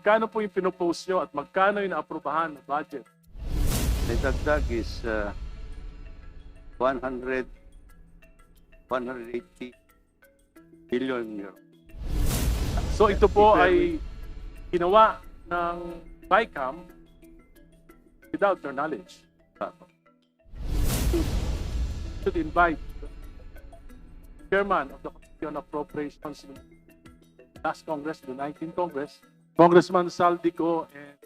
magkano po yung pinopose nyo at magkano yung naaprubahan na budget? The dagdag is uh, 100, 180 billion euro. So ito po ay ginawa ng BICAM without your knowledge. Should invite the chairman of the Committee on Appropriations in last Congress, the 19th Congress, Congressman Saldico and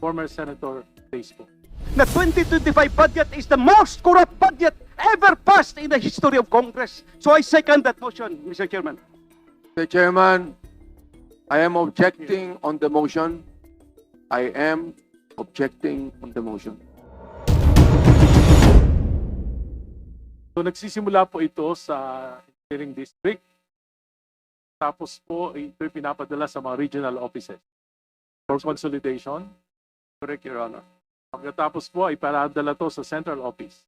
former Senator Basco. The 2025 budget is the most corrupt budget ever passed in the history of Congress. So I second that motion, Mr. Chairman. Mr. Chairman, I am objecting on the motion. I am objecting on the motion. So nagsisimula po ito sa engineering district. Tapos po ito pinapadala sa mga regional offices for consolidation. Correct, Your Honor. Pagkatapos po ay paradala to sa central office.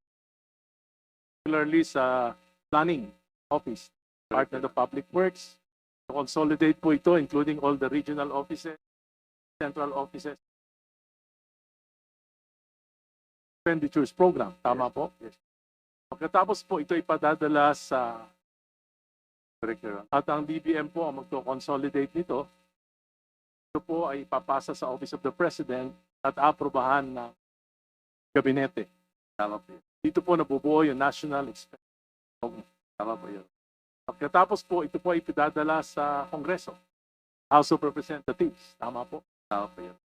Particularly sa planning office, Department of Public Works. To consolidate po ito including all the regional offices, central offices. Expenditures program, tama po? Yes. Pagkatapos po ito ipadadala sa Correct, Your Honor. at ang DBM po ang magto-consolidate nito. Ito po ay papasa sa Office of the President at aprobahan ng gabinete. Tama po yun. Dito po nabubuo yung National Expense. Tama po yun. Pagkatapos po, ito po ay ipidadala sa Kongreso, House of Representatives. Tama po. Tama po yun.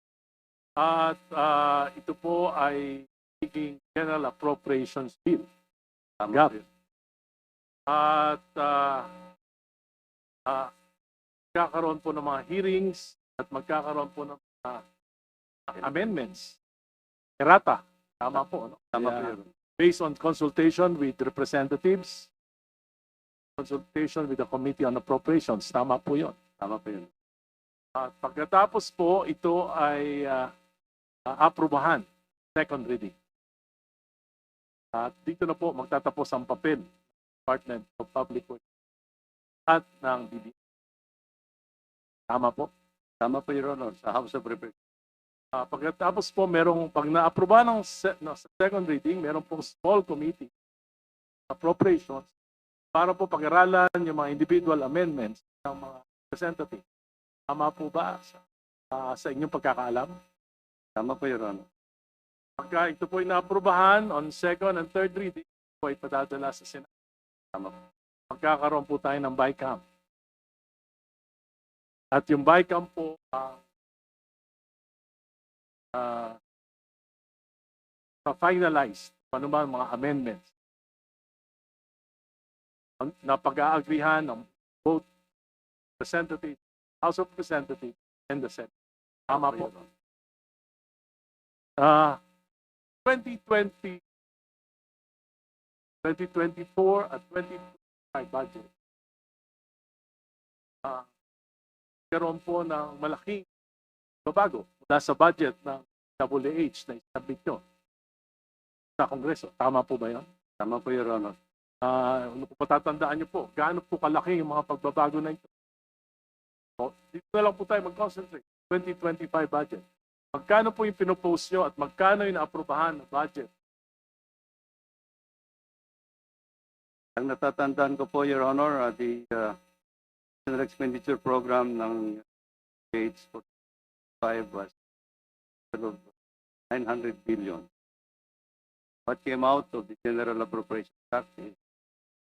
At ah, ito po ay magiging General Appropriations Bill. Tama po yun. At ah, ah, magkakaroon po ng mga hearings at magkakaroon po ng mga amendments. Errata. Tama po. No? Tama po yun. Based on consultation with representatives, consultation with the Committee on Appropriations. Tama po yun. Tama po yun. At pagkatapos po, ito ay ah, ah, aprubahan. Second reading. At dito na po magtatapos ang papel Department of Public Works at ng BBM. Tama po. Tama po, Your Honor. Sa House of Representatives. Ah, pagkatapos po, merong, pag na-aproba ng se- no, second reading, meron pong small committee appropriations para po pag-aralan yung mga individual amendments ng mga representative. Tama po ba sa, ah, sa inyong pagkakaalam? Tama po, Your Honor. Pagka ito po ay naaprubahan on second and third reading, po ay padadala sa Senado. Tama po. Magkakaroon po tayo ng BICAM. At yung BICAM po, ang uh, finalize ano ba ang mga amendments na pag-aagrihan ng both Representative, House of Representatives and the Senate. Tama po. Ah, 2020, 2024 at 2025 budget. Ah, karoon po ng malaking babago mula sa budget ng WH na isabit nyo sa Kongreso. Tama po ba yun? Tama po, Your Honor. Ah, ano po patatandaan nyo po, gaano po kalaki yung mga pagbabago na ito? So, dito na lang po tayo mag-concentrate. 2025 budget. Magkano po yung pinopose nyo at magkano yung naaprubahan na budget? Ang natatandaan ko po, Your Honor, uh, the uh, General Expenditure Program ng Gates for 5 was of 900 billion. What came out of the General Appropriation Act is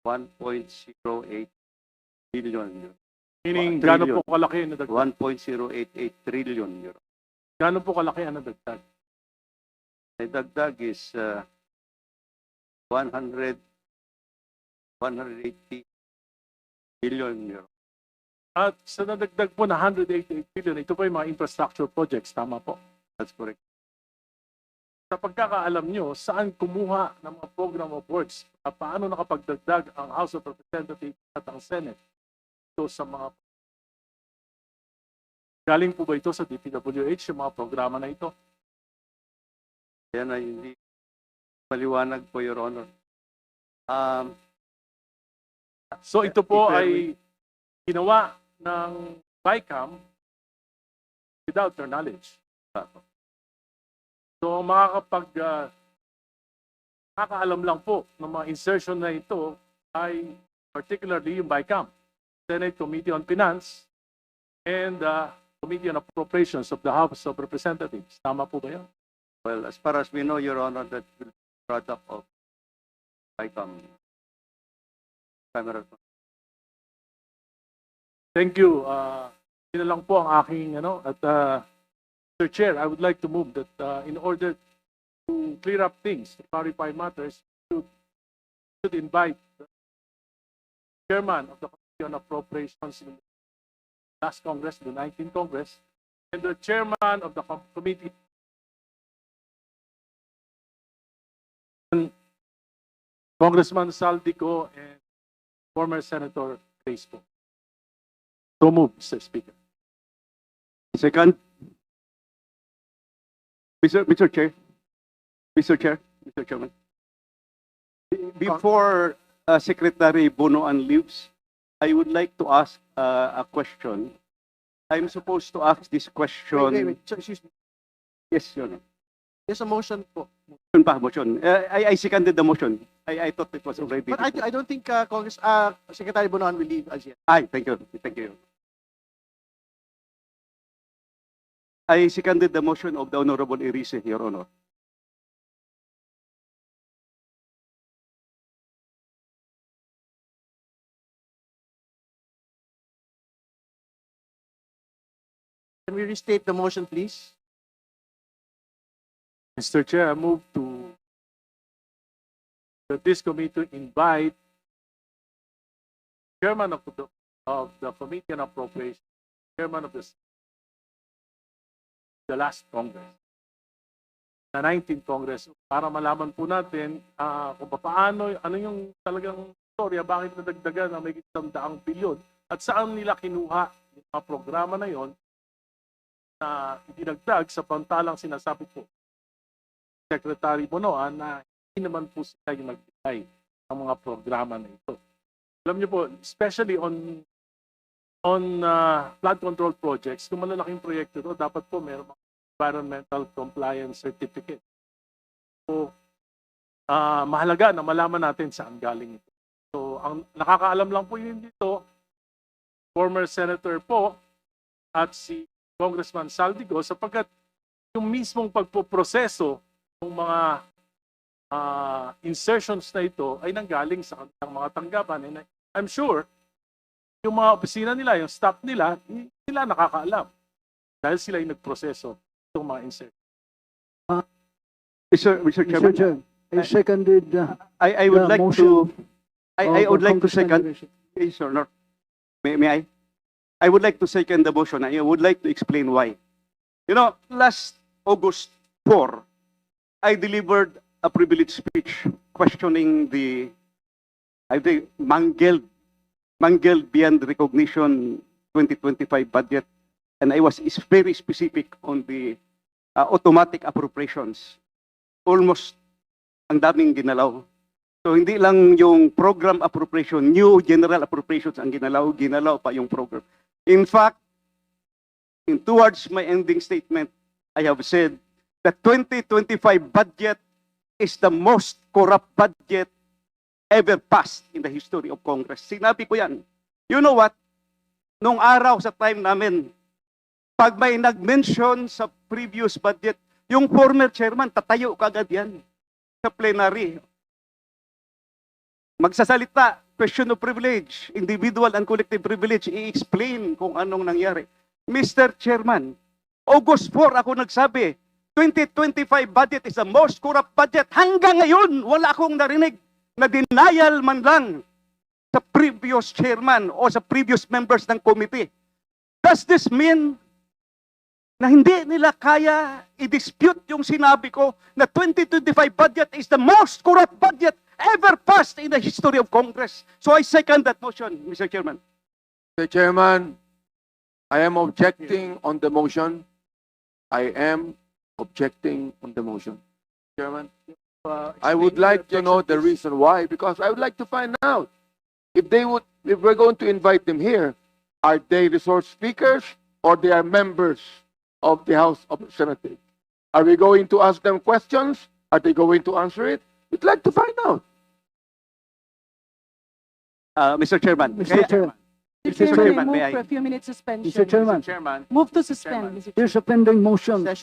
1.08 billion. euro. Meaning, trillion. po kalaki ang nadagdag? 1.088 trillion euro. Gaano po kalaki ang nadagdag? The dagdag is uh, 100 180 billion euro. At sa nadagdag po na 188 billion, ito po yung mga infrastructure projects. Tama po. That's correct. Sa pagkakaalam nyo, saan kumuha ng mga program of works? At paano nakapagdagdag ang House of Representatives at ang Senate ito sa mga Galing po ba ito sa DPWH, yung mga programa na ito? Yan ay hindi maliwanag po, Your Honor. Um, So ito po ay ginawa ng BICAM without their knowledge. So makakapag uh, nakakaalam lang po ng mga insertion na ito ay particularly yung BICAM, Senate Committee on Finance, and the Committee on Appropriations of the House of Representatives. Tama po ba yan? Well, as far as we know, Your Honor, that will be product of ICOM. Camera. Thank you. Uh, yun lang po ang aking ano at uh, Mr. Chair, I would like to move that uh, in order to clear up things, to clarify matters, should should invite the chairman of the Committee on Appropriations in the last Congress, the 19th Congress, and the chairman of the com- committee Congressman Saldico and former Senator Grace po. So moved, Mr. Speaker. Second. Mr. Mr. Chair. Mr. Chair, Mr. Chairman. Be- Before uh, Secretary Bonoan leaves, I would like to ask uh, a question. I'm supposed to ask this question. Wait, wait, wait. So, excuse me. Yes, Your Honor. There's a motion po. Motion pa, motion. Uh, I, I seconded the motion. I, I thought it was already. But I, I don't think uh, Congress, uh, Secretary Bonoan will leave as yet. Ay, thank you. Thank you. I seconded the motion of the Honorable Erice, Your Honor. Can we restate the motion, please? Mr. Chair, I move to that this committee invite chairman of the, of the Committee on Appropriations, chairman of the the last Congress, the 19th Congress, para malaman po natin ah, kung paano, ano yung talagang storya, bakit nadagdagan ng may isang daang bilyon at saan nila kinuha yung mga programa na yon na idinagdag sa pantalang sinasabi po Secretary Bonoan na hindi naman po sila yung nagbigay ng mga programa na ito. Alam niyo po, especially on on uh, flood control projects, kung malalaking proyekto to, dapat po meron mga environmental compliance certificate. So, ah, mahalaga na malaman natin saan galing ito. So, ang nakakaalam lang po yun dito, former senator po at si Congressman Saldigo sapagkat yung mismong pagpoproseso ng mga ah, insertions na ito ay nanggaling sa kanilang mga tanggapan. And I'm sure, yung mga opisina nila, yung staff nila, sila nakakaalam. Dahil sila yung nagproseso itong mga insertions. Mr. Mr. Chairman, Mr. I seconded uh, I, I would like to, I, I would like to second. Yes, Your Honor. May, may I? I would like to second the motion. I would like to explain why. You know, last August 4, I delivered a privileged speech questioning the, I think, mangled, mangled beyond recognition 2025 budget. And I was very specific on the uh, automatic appropriations. Almost ang daming ginalaw. So hindi lang yung program appropriation, new general appropriations ang ginalaw, ginalaw pa yung program. In fact, in towards my ending statement, I have said the 2025 budget is the most corrupt budget ever passed in the history of Congress. Sinabi ko yan. You know what? Nung araw sa time namin, pag may nag-mention sa previous budget, yung former chairman, tatayo kagad yan sa plenary magsasalita, question of privilege, individual and collective privilege, i-explain kung anong nangyari. Mr. Chairman, August 4 ako nagsabi, 2025 budget is the most corrupt budget. Hanggang ngayon, wala akong narinig na denial man lang sa previous chairman o sa previous members ng committee. Does this mean na hindi nila kaya i-dispute yung sinabi ko na 2025 budget is the most corrupt budget ever passed in the history of Congress. So I second that motion, Mr. Chairman. Mr. Chairman, I am objecting on the motion. I am objecting on the motion. Chairman, Uh, I would like to know the reason why, because I would like to find out. If they would, if we're going to invite them here, are they resource speakers or they are members of the House of Representatives. Are we going to ask them questions? Are they going to answer it? We'd like to find out. Uh, Mr. Chairman. Mr. kaya- Chair, Mr. Chairman, Chairman, move may I? for a few minutes suspension. Mr. Chairman, Chairman. Move to suspend, Mr. Chairman. here's a pending motion. Session